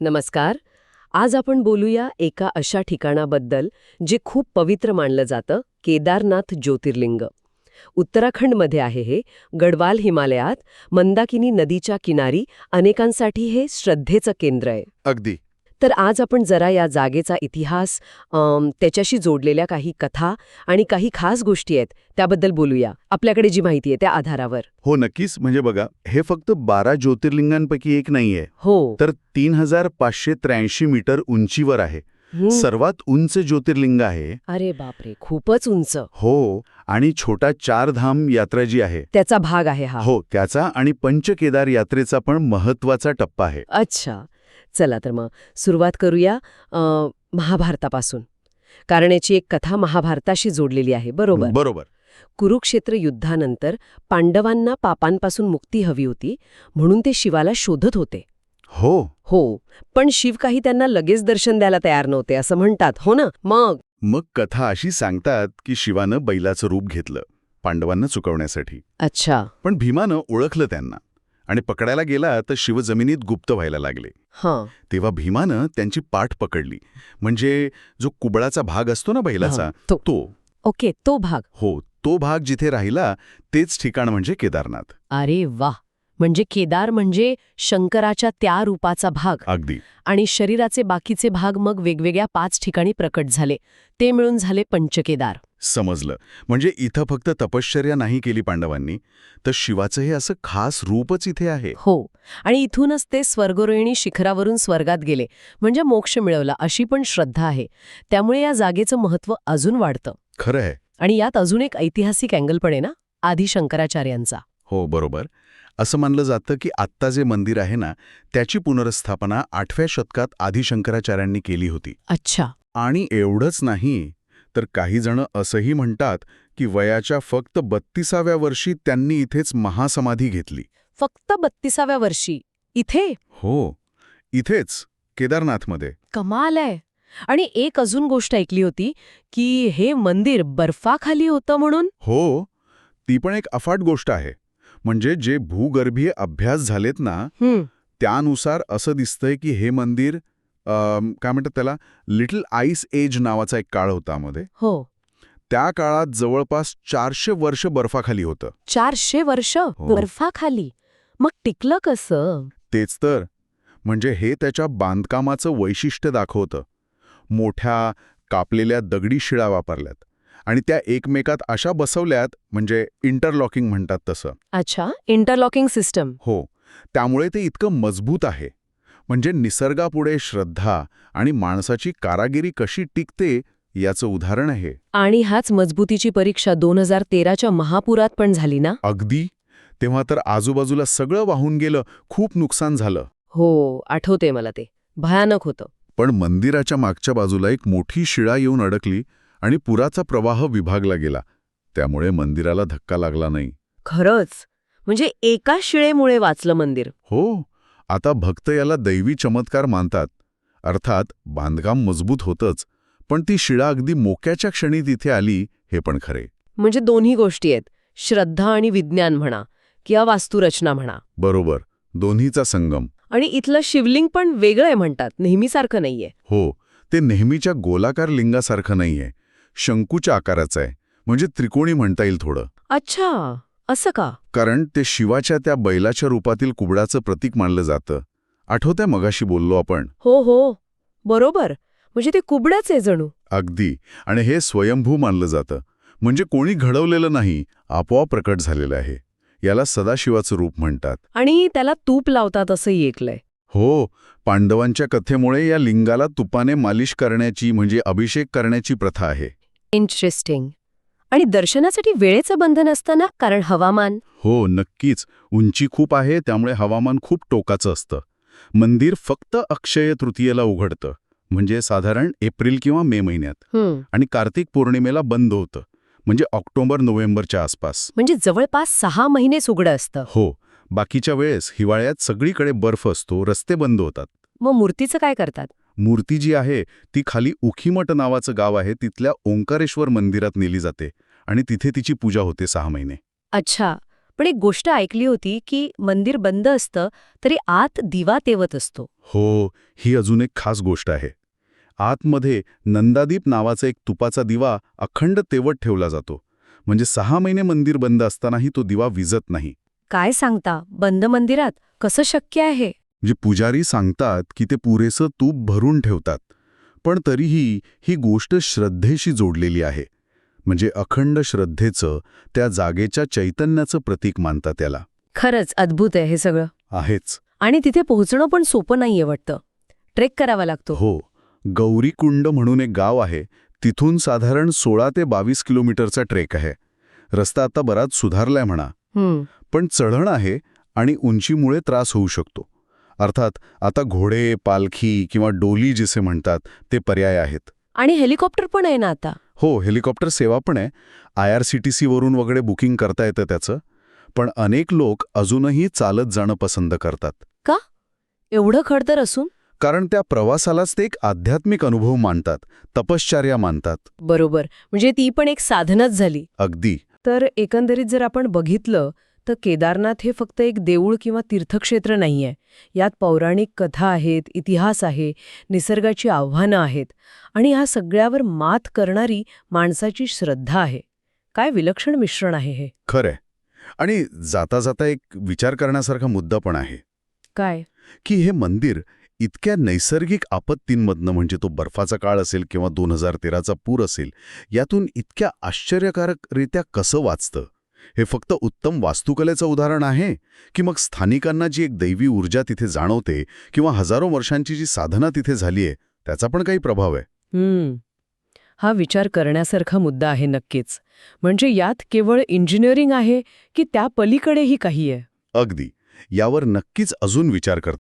नमस्कार. आज आपण बोलूया एका अशा ठिकाणाबद्दल जे खूप पवित्र मानलं जातं केदारनाथ ज्योतिर्लिंग. उत्तराखंडमध्ये आहे हे गडवाल हिमालयात मंदाकिनी नदीच्या किनारी अनेकांसाठी हे श्रद्धेचं केंद्र आहे. अगदी. तर आज आपण जरा या जागेचा इतिहास त्याच्याशी जोडलेल्या काही कथा आणि काही खास गोष्टी आहेत त्याबद्दल बोलूया. आपल्याकडे जी माहिती आहे त्या आधारावर. हो नक्कीच. म्हणजे बघा हे फक्त बारा ज्योतिर्लिंगांपैकी एक नाहीये हो. तर तीन हजार पाचशे त्र्याऐंशी मीटर उंचीवर आहे. सर्वात उंच ज्योतिर्लिंग आहे. अरे बापरे! खूपच उंच. हो आणि छोटा चार धाम यात्रा जी आहे. त्याचा भाग आहे हा. हो त्याचा आणि पंचकेदार यात्रेचा पण महत्त्वाचा टप्पा आहे. अच्छा. चला तर मग सुरुवात करूया महाभारतापासून. कारण याची एक कथा महाभारताशी जोडलेली आहे बरोबर? बरोबर. कुरुक्षेत्र युद्धानंतर पांडवांना पापांपासून मुक्ती हवी होती म्हणून ते शिवाला शोधत होते. हो. हो पण शिव काही त्यांना लगेच दर्शन द्यायला तयार नव्हते असं म्हणतात हो ना? मग? मग कथा अशी सांगतात की शिवानं बैलाचं रूप घेतलं पांडवांना चुकवण्यासाठी. अच्छा. पण भीमानं ओळखलं त्यांना. आणि पकडायला गेला तर शिव जमिनीत गुप्त व्हायला लागले. हां. तेव्हा भीमानं त्यांची पाठ पकडली. म्हणजे जो कुबळाचा भाग असतो ना बैलाचा तो. तो. ओके तो भाग. हो तो भाग जिथे राहिला तेच ठिकाण म्हणजे केदारनाथ. अरे वा म्हणजे केदार म्हणजे शंकराच्या त्या रूपाचा भाग. अगदी. आणि शरीराचे बाकीचे भाग मग वेगवेगळ्या पाच ठिकाणी प्रकट झाले. ते मिळून झाले पंचकेदार. समजलं. म्हणजे इथं फक्त तपश्चर्या नाही केली पांडवांनी तर शिवाचं हे असं खास रूपच इथे आहे. हो. आणि इथूनच ते स्वर्गरोहिणी शिखरावरून स्वर्गात गेले. म्हणजे मोक्ष मिळवला अशी पण श्रद्धा आहे. त्यामुळे या जागेचं महत्त्व अजून वाढतं. खरं आहे. आणि यात अजून एक ऐतिहासिक अँगल पण आहे ना? आधी शंकराचार्यांचा हो बरोबर. असं मानलं जातं की आत्ता जे मंदिर आहे ना त्याची पुनर्स्थापना आठव्या शतकात आधी शंकराचार्यांनी केली होती. अच्छा. आणि एवढंच नाही तर काही जण असंही म्हणतात की वयाच्या फक्त बत्तीसाव्या वर्षी त्यांनी इथेच महासमाधी घेतली. फक्त बत्तीसाव्या वर्षी? इथे? हो इथेच केदारनाथमध्ये. कमाल आहे. आणि एक अजून गोष्ट ऐकली होती की हे मंदिर बर्फाखाली होतं म्हणून? हो ती पण एक अफाट गोष्ट आहे. म्हणजे जे भूगर्भीय अभ्यास झालेत ना हं, त्यानुसार असं दिसतंय की हे मंदिर काय म्हणतात त्याला लिटल आईस एज नावाचा एक काळ होता मध्ये हो. त्या काळात जवळपास चारशे वर्ष बर्फाखाली होतं. चारशे वर्ष बर्फाखाली? मग टिकलं कसं? तेच तर. म्हणजे हे त्याच्या बांधकामाचं वैशिष्ट्य दाखवतं. मोठ्या कापलेल्या दगडी शिळा वापरल्यात. आणि त्या एकमेकात अशा बसवल्यात म्हणजे इंटरलॉकिंग म्हणतात तसं. अच्छा इंटरलॉकिंग सिस्टम हो. त्यामुळे ते इतकं मजबूत आहे. म्हणजे निसर्गापुढे श्रद्धा आणि माणसाची कारागिरी कशी टिकते याचं उदाहरण आहे. आणि हाच मजबूतीची परीक्षा दोन हजार तेराच्या महापुरात पण झाली ना? अगदी. तेव्हा तर आजूबाजूला सगळं वाहून गेलं खूप नुकसान झालं. हो आठवते मला ते. भयानक होतं. पण मंदिराच्या मागच्या बाजूला एक मोठी शिळा येऊन अडकली आणि पुराचा प्रवाह विभागला गेला. त्यामुळे मंदिराला धक्का लागला नाही. खरंच? म्हणजे एका शिळेमुळे वाचलं मंदिर. हो. आता भक्त याला दैवी चमत्कार मानतात. अर्थात बांधकाम मजबूत होतंच पण ती शिळा अगदी मोक्याच्या क्षणी तिथे आली हे पण खरे. म्हणजे दोन्ही गोष्टी आहेत. श्रद्धा आणि विज्ञान म्हणा किंवा वास्तुरचना म्हणा. बरोबर. दोन्हीचा संगम. आणि इथलं शिवलिंग पण वेगळं आहे म्हणतात. नेहमीसारखं नाहीये. हो. ते नेहमीच्या गोलाकार लिंगासारखं नाहीये. शंकूच्या आकाराचं आहे. म्हणजे त्रिकोणी म्हणता येईल थोडं. अच्छा असं का? कारण ते शिवाच्या त्या बैलाच्या रूपातील कुबडाचं प्रतीक मानलं जातं. आठवत्या मगाशी बोललो आपण? हो हो. बरोबर. म्हणजे ते कुबड्याच आहे जणू. अगदी. आणि हे स्वयंभू मानलं जातं. म्हणजे कोणी घडवलेलं नाही आपोआप प्रकट झालेलं आहे. याला सदाशिवाचं रूप म्हणतात. आणि त्याला तूप लावतात असंही ऐकलंय. हो. पांडवांच्या कथेमुळे या लिंगाला तुपाने मालिश करण्याची म्हणजे अभिषेक करण्याची प्रथा आहे. इंटरेस्टिंग आणि दर्शनासाठी वेळेचं बंधन असतं ना कारण हवामान? हो नक्कीच. उंची खूप आहे त्यामुळे हवामान खूप टोकाचं असतं. मंदिर फक्त अक्षय तृतीयेला उघडतं. म्हणजे साधारण एप्रिल किंवा मे महिन्यात. आणि कार्तिक पौर्णिमेला बंद होतं. म्हणजे ऑक्टोबर नोव्हेंबरच्या आसपास. म्हणजे जवळपास सहा महिनेच उघडं असतं. हो. बाकीच्या वेळेस हिवाळ्यात सगळीकडे बर्फ असतो रस्ते बंद होतात. मग मूर्तीचं काय करतात? मूर्ती जी आहे ती खाली उखीमठ नावाचं गाव आहे तिथल्या ओंकारेश्वर मंदिरात नेली जाते आणि तिथे तिची पूजा होते सहा महिने. अच्छा पण एक गोष्ट ऐकली होती की मंदिर बंद असतं तरी आत दिवा तेवत असतो. हो ही अजून एक खास गोष्ट आहे. आतमध्ये नंदादीप नावाचा एक तुपाचा दिवा अखंड तेवत ठेवला जातो. म्हणजे सहा महिने मंदिर बंद असतानाही तो दिवा विजत नाही. काय सांगता बंद मंदिरात कसं शक्य आहे? म्हणजे पुजारी सांगतात की ते पुरेसं तूप भरून ठेवतात. पण तरीही ही गोष्ट श्रद्धेशी जोडलेली आहे. म्हणजे अखंड श्रद्धेचं त्या जागेच्या चैतन्याचं प्रतीक मानतात त्याला. खरंच अद्भुत आहे हे सगळं. आहेच. आणि तिथे पोहोचणं पण सोपं नाहीये वाटतं. ट्रेक करावा लागतो. हो. गौरीकुंड म्हणून एक गाव आहे. तिथून साधारण सोळा ते बावीस किलोमीटरचा ट्रेक आहे. रस्ता आता बराच सुधारलाय म्हणा. पण चढण आहे आणि उंचीमुळे त्रास होऊ शकतो. अर्थात आता घोडे पालखी किंवा डोली जिसे म्हणतात ते पर्याय आहेत. आणि हेलिकॉप्टर पण आहे ना आता? हो हेलिकॉप्टर सेवा पण आहे. आय आर सी टी सीवरून वगैरे बुकिंग करता येतं त्याचं. पण अनेक लोक अजूनही चालत जाणं पसंत करतात. एवढं खडतर असून? कारण त्या प्रवासालाच ते एक आध्यात्मिक अनुभव मानतात तपश्चर्या मानतात. बरोबर. म्हणजे ती पण एक साधनच झाली. अगदी. तर एकंदरीत जर आपण बघितलं तर केदारनाथ हे फक्त एक देऊळ किंवा तीर्थक्षेत्र नाहीये. यात पौराणिक कथा आहेत इतिहास आहे निसर्गाची आव्हानं आहेत आणि ह्या सगळ्यावर मात करणारी माणसाची श्रद्धा आहे. काय विलक्षण मिश्रण आहे हे. खरंय. आणि जाता जाता एक विचार करण्यासारखा मुद्दा पण आहे. काय? की हे मंदिर इतक्या नैसर्गिक आपत्तींमधनं म्हणजे तो बर्फाचा काळ असेल किंवा दोन हजार तेराचा पूर असेल यातून इतक्या आश्चर्यकारकरित्या कसं वाचतं? हे फक्त उत्तम वास्तुकलेचं उदाहरण आहे की मग स्थानिकांना जी एक दैवी ऊर्जा तिथे जाणवते किंवा हजारो वर्षांची जी साधना तिथे झालीय त्याचा पण काही प्रभाव आहे. हा विचार करण्यासारखा मुद्दा आहे नक्कीच. म्हणजे यात केवळ इंजिनिअरिंग आहे की त्या पलीकडेही काही आहे? अगदी. यावर नक्कीच अजून विचार करता.